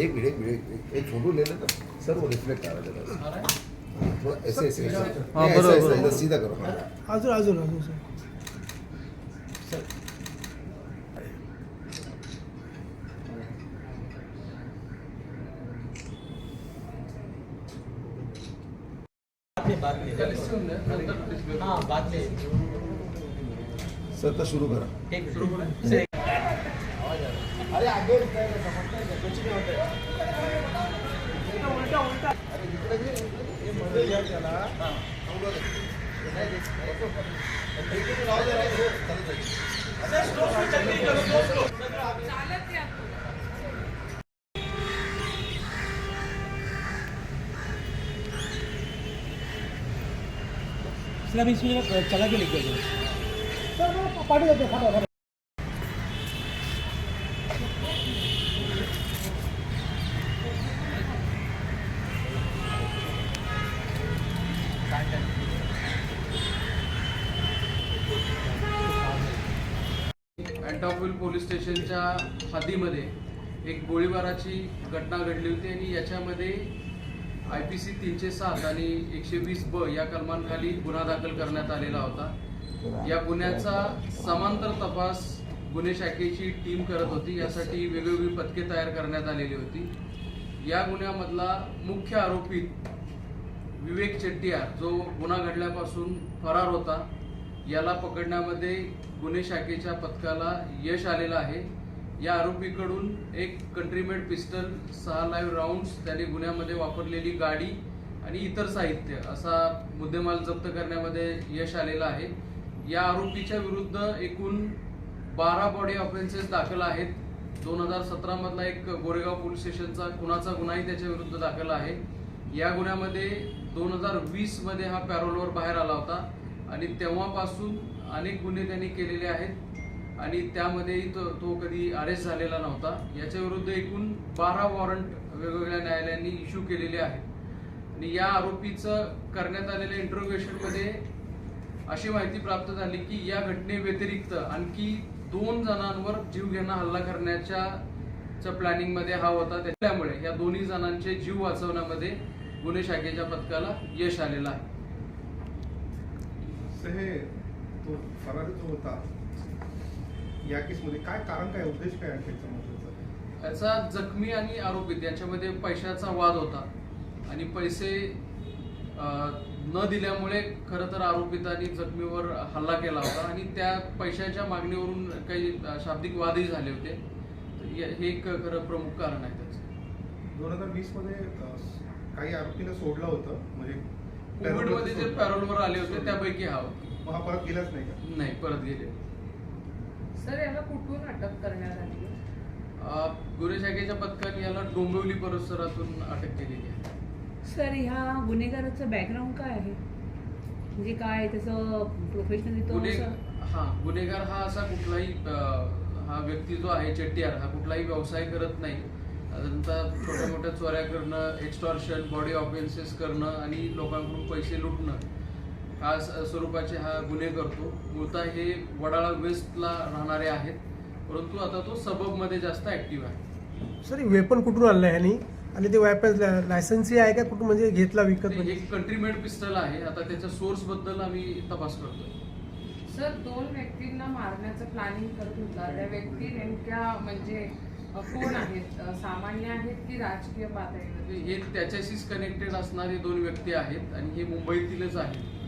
एक मिनट एक मिनट एक- एक फोटो ले लेना सर्व रिफ्लेक्ट आ रहा है हाँ, थोड़ा ऐसे ऐसे ऐसे हाँ, सीधा करो. हाँ. अजून अजून अजून सर. सर तर शुरू करा. इसलिए अभी इसमें चला के लिख दिया सर पार्टी देते फाटा फाटा अँटॉपविल पोलीस स्टेशनच्या हद्दीमध्ये एक गोळीबाराची घटना घडली होती आणि याच्यामध्ये आय पी सी तीनशे सात आणि एकशे वीस ब या कलमांखाली गुन्हा दाखल करण्यात आलेला होता. या गुन्ह्याचा समांतर तपास गुन्हे शाखेची टीम करत होती. यासाठी वेगवेगळी पथके तयार करण्यात आलेली होती. या गुन्ह्यामधला मुख्य आरोपी विवेक चेट्टियार जो गुन्हा घडल्यापासून फरार होता याला पकडण्यामध्ये गुन्हे शाखेच्या पथकाला यश आलेलं आहे. या आरोपीकडून एक कंट्रीमेड पिस्टल सहा लाईव्ह राऊंड्स त्याने गुन्ह्यामध्ये वापरलेली गाडी आणि इतर साहित्य असा मुद्देमाल जप्त करण्यामध्ये यश आलेलं आहे. या आरोपीच्या विरुद्ध एकूण बारा बॉडी ऑफेन्सेस दाखल आहेत. दोन हजार सतरामधला एक गोरेगाव पोलीस स्टेशनचा खुनाचा गुन्हाही त्याच्या विरुद्ध दाखल आहे. या गुन्ह्यामध्ये दोन हजार वीसमध्ये हा पॅरोलवर बाहेर आला होता. आणि तेव्हापासून अनेक गुन्हे त्यांनी केलेले आहेत. आणि त्यामध्येही तो तो कधी अरेस्ट झालेला नव्हता. याच्या विरुद्ध एकूण बारा वॉरंट वेगवेगळ्या न्यायालयांनी इश्यू केलेले आहेत. आणि या आरोपीचं करण्यात आलेल्या इंटरोगेशनमध्ये अशी माहिती प्राप्त झाली की या घटनेव्यतिरिक्त आणखी दोन जणांवर जीव घेणा हल्ला करण्याच्या च्या प्लॅनिंगमध्ये हा होता. त्यामुळे या दोन्ही जणांचे जीव वाचवण्यामध्ये गुन्हे शाखेच्या पथकाला यश आलेलं आहे. तर हे तो फरारी जो होता या केसमध्ये काय कारण काय उद्देश काय याचा जखमी आणि आरोपित यांच्यामध्ये पैशाचा वाद होता. आणि पैसे न दिल्यामुळे खरं तर आरोपितांनी जखमीवर हल्ला केला होता आणि त्या पैशाच्या मागणीवरून काही शाब्दिक वादही झाले होते. तर हे एक खरं प्रमुख कारण आहे त्याचं. दोन हजार वीसमध्ये काही आरोपीला सोडलं होतं म्हणजे कोविडमध्ये जे. पॅरोलवर आले होते त्यापैकी हा हा परत गेलाच नाही का? नाही परत गेले. सर याला कुठून अटक करण्यात आली? अं, गुन्हे शाखेच्या पथकाने याला डोंबिवली परिसरातून अटक केलेली आहे. सर ह्या गुन्हेगाराचं बॅकग्राऊंड काय आहे? म्हणजे काय त्याचं प्रोफेशनली तो गुन्हे असं- हा गुन्हेगार हा असा कुठलाही अं, हा व्यक्ती जो आहे चेट्टियार हा कुठलाही व्यवसाय करत नाही. साधारणतः छोट्या मोठ्या चोऱ्या करणं एक्स्टॉर्शन बॉडी ऑफेन्सेस करणं आणि लोकांकडून पैसे लुटणं हा स- स्वरूपाचे हा गुन्हे करतो. मूळतः हे वडाळा वेस्टला राहणारे आहेत. परंतु आता तो सबबमध्ये जास्त ऍक्टिव्ह आहे. सर वेपन कुठून आणलं आहे ह्यांनी? आणि ते वेपन लायसन्सी आहे का? कुठून म्हणजे घेतला विकत ते म्हणजे? एक कंट्रीमेड पिस्टल आहे. आता त्याच्या सोर्सबद्दल आम्ही तपास करतोय. सर दोन व्यक्तींना मारण्याचं प्लॅनिंग करत होता. त्या व्यक्ती नेमक्या म्हणजे अ, कोण आहेत? अ, सामान्य आहेत की राजकीय पातळीवर हे त्याच्याशीच कनेक्टेड असणारे दोन व्यक्ती आहेत आणि हे मुंबईतीलच आहेत.